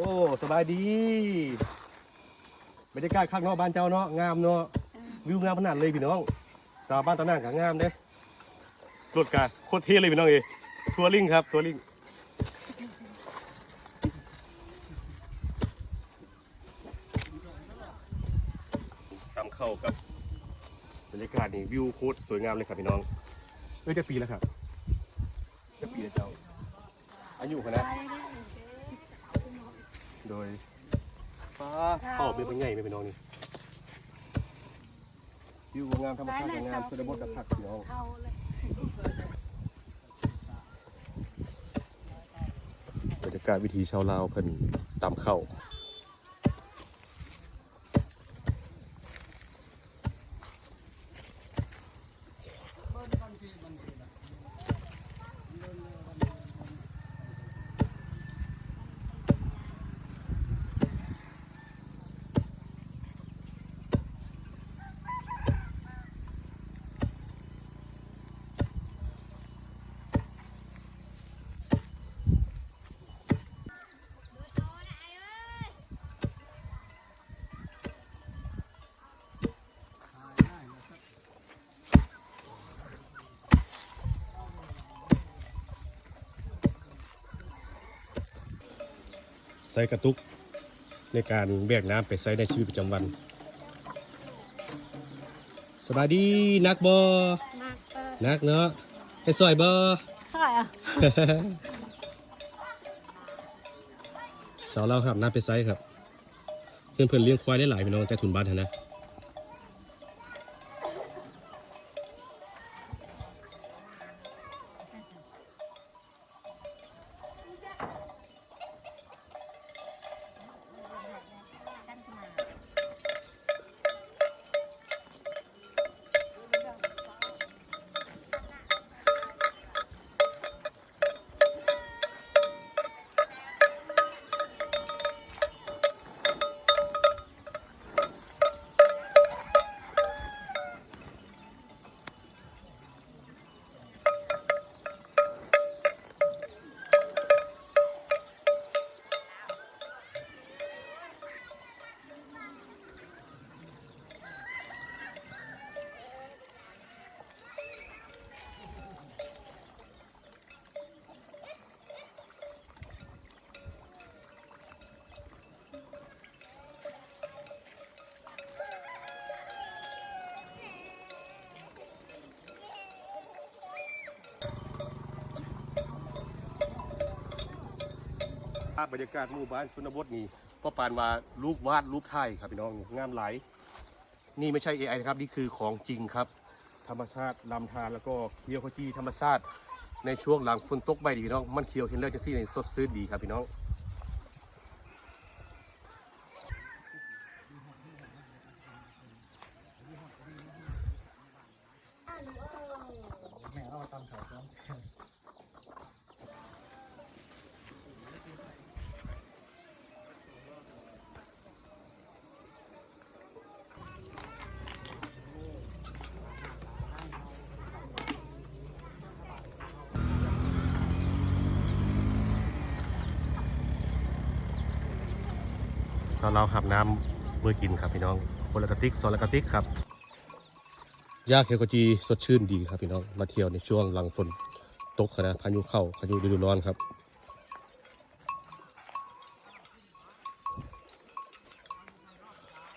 โอ้สบายดีบรรยากาศข้างนอกบ้านเจ้าเนาะงามเนาะวิวงามขนาดเลยพี่น้องตาบ้านตาหน้าก็งามเด้รถกาโคตรเท่เลยพี่น้องเอยทัวริงครับทัวริงทำเข้ากับบรรยากาศนี่วิวโคตรสวยงามเลยครับพี่น้องเอ้ยจะปีแล้วครับจะปีแล้วเจ้าอายุขนาด โดยฟ้าเข้าเป็นเป็นไงไม่เป็นน้องนี่วิวงามธรรมชาติสวยงามสุดบดกับผักพี่น้องเข้าเลยบรรยากาศวิถีชาวลาวเพิ่นตามเข้า ใส่กระตุกในการแบกน้ำไปใช้ในชีวิตประจำวันสบายดีนักบอมากเออนักเนาะให้ซอยบอใช่อะสาวเราครับน้ำไปไซครับ เพื่อนเพื่อนๆเลี้ยงควายได้หลายพี่น้องแต่ทุนบ้านเถอะนะาพบรรยากาศหมู่บ้านชนบทนี่ก็ปานว่ารูปวาดรูปถ่ายครับพี่น้องงามหลายนี่ไม่ใช่ AI นะครับนี่คือของจริงครับ ธรรมชาติลำธารแล้วก็เคียวขจีธรรมชาติ ในช่วงหลังฝนตกใบดีพี่น้องมันเขียวเห็นแล้วจะซี่ในสดซื่นดีครับพี่น้อง ตอนเราหับน้ำเมื่อกินครับพี่น้องคนละกระติกสองละกระติกครับยาเคียวกจีสดชื่นดีครับพี่น้องมาเที่ยวในช่วงหลังฝนตกนะพายุเข้าพายุฤดูร้อนครับ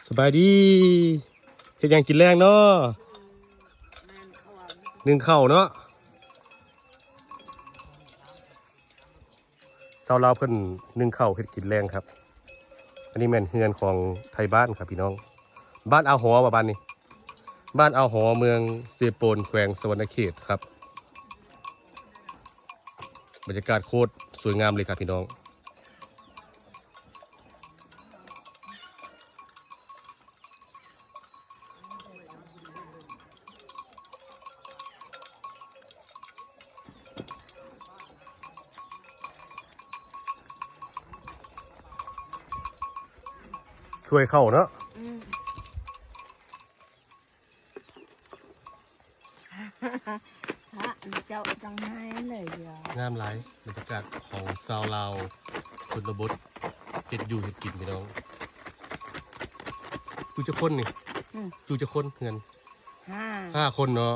สบายดีเฮ็ดยังกินแรงเนาะหนึ่งเข่าเนาะเสาลาวเพิ่นหนึ่งเข่าเฮ็ดกินแรงครับ อันนี้แม่นเฮือนของไทยบ้านครับพี่น้อง บ้านอาหอว่าบ้านนี้ บ้านอาหอเมืองเซโปนแขวงสวรรณเขตครับ บรรยากาศโคตรสวยงามเลยครับพี่น้อง ช่วยเข้าเนาะอืมพระเจ้าจังให้เลยเดียวงามหลายบรรยากาศของซาวลาวชนบทเห็ดอยู่เห็ดกินพี่น้องดูจะคนนี่อืมดูจะคนเงินห้าห้าคนเนาะ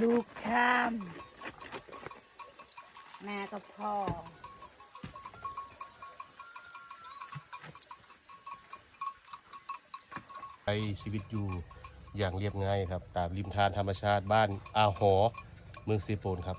ลูกชาม แม่กับพ่อ ใช้ชีวิตอยู่อย่างเรียบง่ายครับ ตามริมทานธรรมชาติบ้านอาหอ เมืองซีโปนครับ